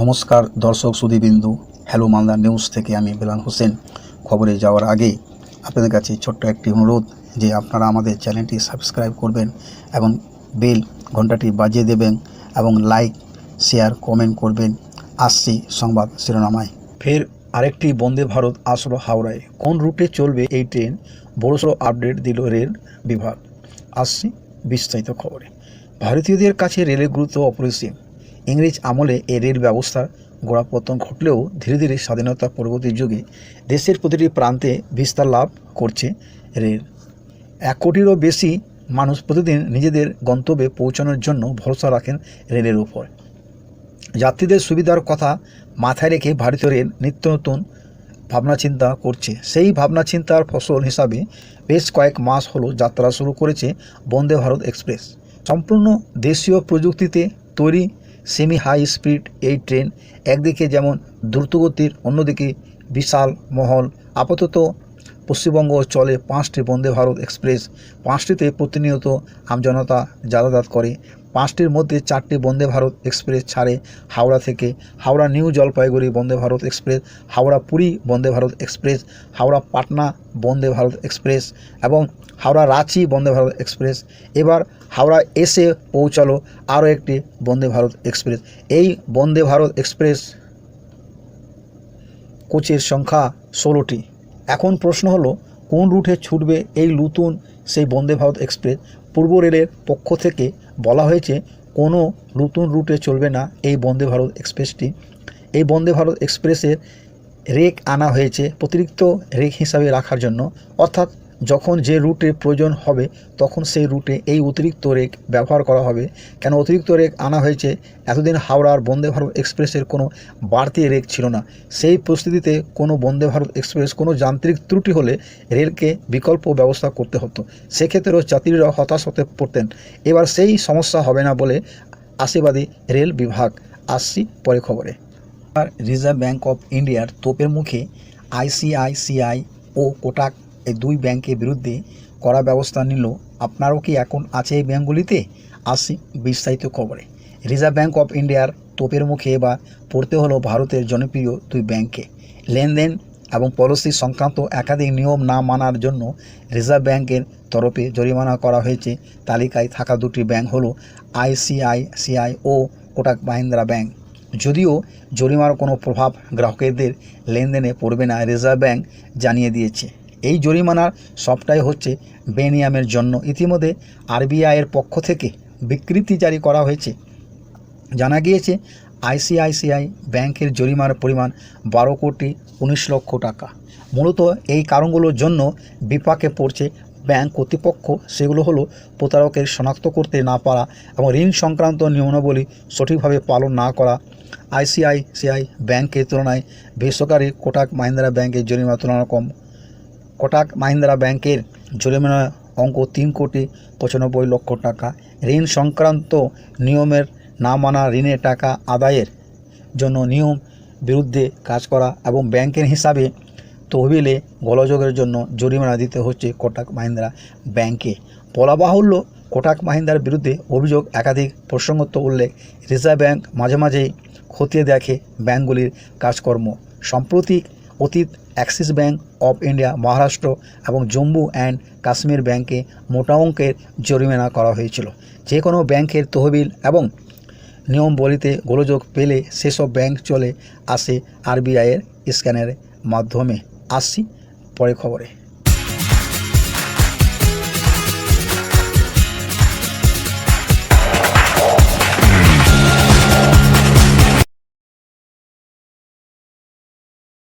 নমস্কার, দর্শক সুদীবিন্দু hello Malda news থেকে আমি বেলাল হোসেন। খবরে যাওয়ার আগে আপনাদের কাছে ছোট্ট একটি অনুরোধ যে আপনারা আমাদের চ্যানেলটি সাবস্ক্রাইব করবেন এবং বেল ঘন্টাটি বাজিয়ে দেবেন এবং লাইক, শেয়ার, কমেন্ট করবেন। আসছি সংবাদ শিরোনামায়। ফের আরেকটি বন্দে ভারত আসলো হাওড়ায়। কোন রুটে চলবে এই ট্রেন? বড়সড় আপডেট দিল রেল বিভাগ। আসছি বিস্তারিত খবরে। ভারতীয়দের কাছে রেলের গুরুত্ব অপরিসীম। ইংরেজ আমলে এই রেল ব্যবস্থার গোড়াপতন ঘটলেও ধীরে ধীরে স্বাধীনতা পরবর্তী যুগে দেশের প্রতিটি প্রান্তে বিস্তার লাভ করছে রেল। এক কোটিরও বেশি মানুষ প্রতিদিন নিজেদের গন্তব্যে পৌঁছানোর জন্য ভরসা রাখেন রেলের উপর। যাত্রীদের সুবিধার কথা মাথায় রেখে ভারতীয় রেল নিত্য নতুন ভাবনা চিন্তা করছে। সেই ভাবনা চিন্তার ফসল হিসাবে বেশ কয়েক মাস হলো যাত্রা শুরু করেছে বন্দে ভারত এক্সপ্রেস। সম্পূর্ণ দেশীয় প্রযুক্তিতে তৈরি সেমি হাই স্পিড এই ট্রেন একদিকে যেমন দ্রুতগতির অন্যদিকে বিশাল মহল আপাতত পশ্চিমবঙ্গ চলে পাঁচটি বন্দে ভারত এক্সপ্রেস। পাঁচটিতে প্রতিনিয়ত আমজনতা যাতায়াত করে। পাঁচটির মধ্যে চারটি বন্দে ভারত এক্সপ্রেস ছাড়ে হাওড়া থেকে। Howrah new Jalpaiguri Vande Bharat express, Howrah Puri Vande Bharat express, Howrah Patna Vande Bharat express এবং হাওড়া রাঁচি বন্দে ভারত এক্সপ্রেস। এবার হাওড়া এসে পৌঁছালো আরও একটি বন্দে ভারত এক্সপ্রেস। এই বন্দে ভারত এক্সপ্রেস কোচের সংখ্যা ষোলোটি। এখন প্রশ্ন হলো, কোন রুটে ছুটবে এই নতুন সেই বন্দে ভারত এক্সপ্রেস? পূর্ব রেলের পক্ষ থেকে বলা হয়েছে, কোনো নতুন রুটে চলবে না এই বন্দে ভারত এক্সপ্রেসটি। এই বন্দে ভারত এক্সপ্রেসের রেক আনা হয়েছে, অতিরিক্ত রেক হিসাবে রাখার জন্য। অর্থাৎ যখন যে রুটে প্রয়োজন হবে, তখন সেই রুটে এই অতিরিক্ত রেক ব্যবহার করা হবে। কেন অতিরিক্ত রেক আনা হয়েছে? এতদিন হাওড়ার বন্দে ভারত এক্সপ্রেসের কোনো বাড়তি রেক ছিল না। সেই পরিস্থিতিতে কোনো বন্দে ভারত এক্সপ্রেস কোনো যান্ত্রিক ত্রুটি হলে রেলকে বিকল্প ব্যবস্থা করতে হতো। সেক্ষেত্রেও যাত্রীরা হতাশ হতে পড়তেন। এবার সেই সমস্যা হবে না বলে আশীর্বাদী রেল বিভাগ। আসছি পরে খবরে। রিজার্ভ ব্যাঙ্ক অফ ইন্ডিয়ার তোপের মুখে আইসিআইসিআই ও কোটাক এই দুই ব্যাংকের বিরুদ্ধে কড়া ব্যবস্থা নিল। আপনারও কি এখন আছে এই ব্যাঙ্কগুলিতে আসি বিস্তারিত খবরে। রিজার্ভ ব্যাঙ্ক অফ ইন্ডিয়ার তোপের মুখে এবার পড়তে হলো ভারতের জনপ্রিয় দুই ব্যাংকে। লেনদেন এবং পলিসি সংক্রান্ত একাধিক নিয়ম না মানার জন্য রিজার্ভ ব্যাংকের তরফে জরিমানা করা হয়েছে। তালিকায় থাকা দুটি ব্যাংক হলো আইসিআইসিআই ও কোটাক মাহিন্দ্রা ব্যাংক। যদিও জরিমানার কোনো প্রভাব গ্রাহকদের লেনদেনে পড়বে না, রিজার্ভ ব্যাংক জানিয়ে দিয়েছে। এই জরিমানার সবটাই হচ্ছে বেনিয়ামের জন্য। ইতিমধ্যে আরবিআইয়ের পক্ষ থেকে বিকৃতি জারি করা হয়েছে। জানা গিয়েছে, আইসিআইসিআই ব্যাংকের জরিমানার পরিমাণ বারো কোটি উনিশ লক্ষ টাকা। মূলত এই কারণগুলোর জন্য বিপাকে পড়ছে ব্যাংক কর্তৃপক্ষ। সেগুলো হলো প্রতারকের শনাক্ত করতে না পারা এবং ঋণ সংক্রান্ত নিয়মাবলী সঠিকভাবে পালন না করা। আইসিআইসিআই ব্যাংকের তুলনায় বেসরকারি কোটাক মাহিন্দ্রা ব্যাংকের জরিমানা তুলনা কম। কোটাক মাহিন্দ্রা ব্যাংকের জরিমানা অঙ্ক তিন কোটি পঁচানব্বই লক্ষ টাকা। ঋণ সংক্রান্ত নিয়মের না মানা ঋণের টাকা আদায়ের জন্য নিয়ম বিরুদ্ধে কাজ করা এবং ব্যাংকের হিসাবে তহবিলে গোলযোগের জন্য জরিমানা দিতে হচ্ছে কোটাক মাহিন্দ্রা ব্যাংকে। বলা বাহুল্য, কোটাক মাহিন্দ্রার বিরুদ্ধে অভিযোগ একাধিক প্রসঙ্গত উল্লেখ। রিজার্ভ ব্যাংক মাঝে মাঝেই খতিয়ে দেখে ব্যাংকগুলির কাজকর্ম। সাম্প্রতিক অতীত axis bank of India, Maharashtra এবং জম্মু অ্যান্ড কাশ্মীর ব্যাংকে মোটা অঙ্কের জরিমানা করা হয়েছিল। যে কোনো ব্যাংকের তহবিল এবং নিয়মবলিতে গোলযোগ পেলে সেসব ব্যাংক চলে আসে আরবিআইয়ের স্ক্যানের মাধ্যমে। আসছি পরে খবরে।